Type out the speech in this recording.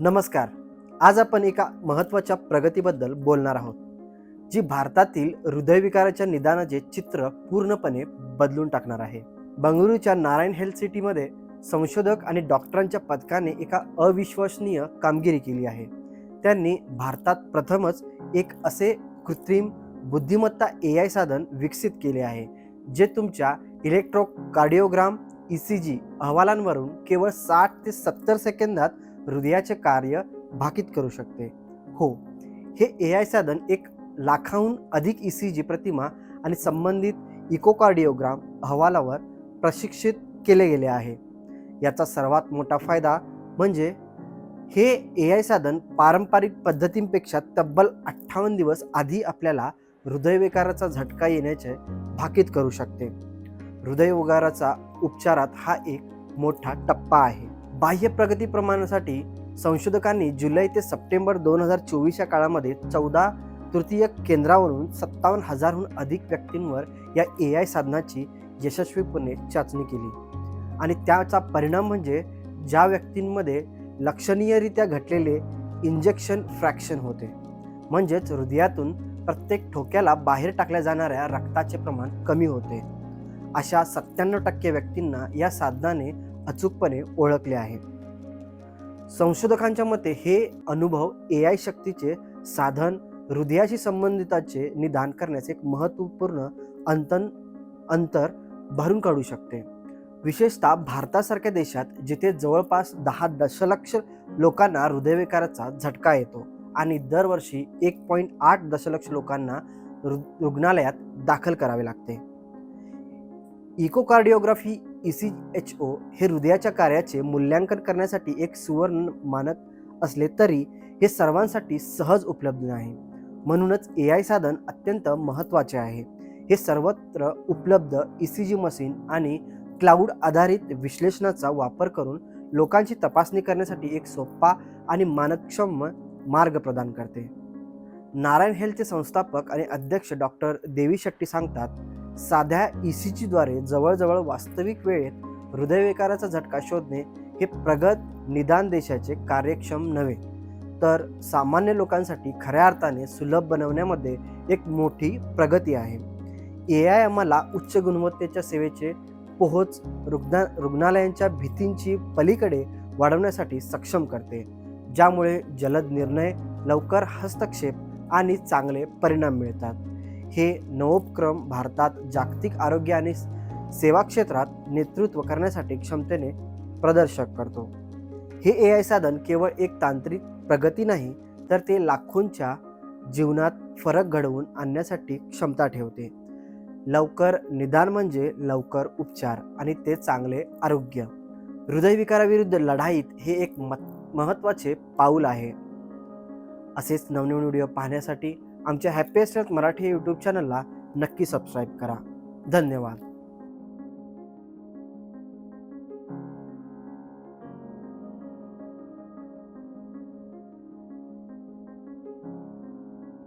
नमस्कार. आज आपण एका महत्त्वाच्या प्रगतीबद्दल बोलणार आहोत जी भारतातील हृदयविकाराच्या निदानाचे चित्र पूर्णपणे बदलून टाकणार आहे. बंगळुरूच्या नारायण हेल्थ सिटीमध्ये संशोधक आणि डॉक्टरांच्या पथकाने एका अविश्वसनीय कामगिरी केली आहे. त्यांनी भारतात प्रथमच एक असे कृत्रिम बुद्धिमत्ता ए आय साधन विकसित केले आहे जे तुमच्या इलेक्ट्रोकार्डिओग्राम ई सी जी अहवालांवरून केवळ साठ ते सत्तर सेकंदात हृदयाचे कार्य भाकीत करू शकते. हो हे ए आय साधन एक लाखाहून अधिक ई सी जी प्रतिमा आणि संबंधित इकोकार्डिओग्राम अहवालावर प्रशिक्षित केले गेले आहे. याचा सर्वात मोठा फायदा म्हणजे हे ए आय साधन पारंपरिक पद्धतींपेक्षा तब्बल अठ्ठावन्न दिवस आधी आपल्याला हृदयविकाराचा झटका येण्याचे भाकीत करू शकते. हृदयविकाराचा उपचारात हा एक मोठा टप्पा आहे. बाह्य प्रगती प्रमाणासाठी संशोधकांनी जुलै ते सप्टेंबर दोन हजार चोवीस या काळामध्ये चौदा तृतीय केंद्रावरून सत्तावन्न हजारहून अधिक व्यक्तींवर या ए आय साधनाची यशस्वीपणे चाचणी केली. आणि त्याचा परिणाम म्हणजे ज्या व्यक्तींमध्ये लक्षणीयरित्या घटलेले इंजेक्शन फ्रॅक्शन होते म्हणजेच हृदयातून प्रत्येक ठोक्याला बाहेर टाकल्या जाणाऱ्या रक्ताचे प्रमाण कमी होते. अशा सत्त्याण्णव टक्के व्यक्तींना या साधनाने अचूकपणे ओळखले आहे संशोधकांच्या मते हे अनुभव ए आय शक्तीचे साधन हृदयाशी संबंधिताचे निदान करण्याचे एक महत्त्वपूर्ण अंतन अंतर भरून काढू शकते. विशेषतः भारतासारख्या देशात जिथे जवळपास दहा दशलक्ष लोकांना हृदयविकाराचा झटका येतो आणि दरवर्षी एक पॉईंट आठ दशलक्ष लोकांना रु रुग्णालयात दाखल करावे लागते. Echocardiography E C H O हे हृदयाच्या कार्याचे मूल्यांकन करण्यासाठी एक सुवर्ण मानक असले तरी हे सर्वांसाठी सहज उपलब्ध नाही. म्हणूनच ए आय साधन अत्यंत महत्त्वाचे आहे. हे सर्वत्र उपलब्ध ई सी जी मशीन आणि क्लाउड आधारित विश्लेषणाचा वापर करून लोकांची तपासणी करण्यासाठी एक सोपा आणि मानकक्षम मार्ग प्रदान करते. नारायण हेल्थचे संस्थापक आणि अध्यक्ष डॉक्टर देवी शेट्टी सांगतात साध्या ई सी जीद्वारे जवळजवळ वास्तविक वेळेत हृदयविकाराचा झटका शोधणे हे प्रगत निदान देशाचे कार्यक्षम नव्हे तर सामान्य लोकांसाठी खऱ्या अर्थाने सुलभ बनवण्यामध्ये एक मोठी प्रगती आहे. ए आय आम्हाला उच्च गुणवत्तेच्या सेवेचे पोहोच रुग्णा रुग्णालयांच्या भीतींची पलीकडे वाढवण्यासाठी सक्षम करते ज्यामुळे जलद निर्णय लवकर हस्तक्षेप आणि चांगले परिणाम मिळतात. हे नवोपक्रम भारतात जागतिक आरोग्य आणि सेवा क्षेत्रात नेतृत्व करण्यासाठी क्षमतेने प्रदर्शक करतो. हे ए आय साधन केवळ एक तांत्रिक प्रगती नाही तर ते लाखोंच्या जीवनात फरक घडवून आणण्यासाठी क्षमता ठेवते. लवकर निदान म्हणजे लवकर उपचार आणि ते चांगले आरोग्य. हृदयविकाराविरुद्ध लढाईत हे एक महत्त्वाचे पाऊल आहे. असेच नवनवीन व्हिडिओ पाहण्यासाठी आमच्या हॅपीएस्ट मराठी यूट्यूब चॅनलला नक्की सबस्क्राईब करा. धन्यवाद.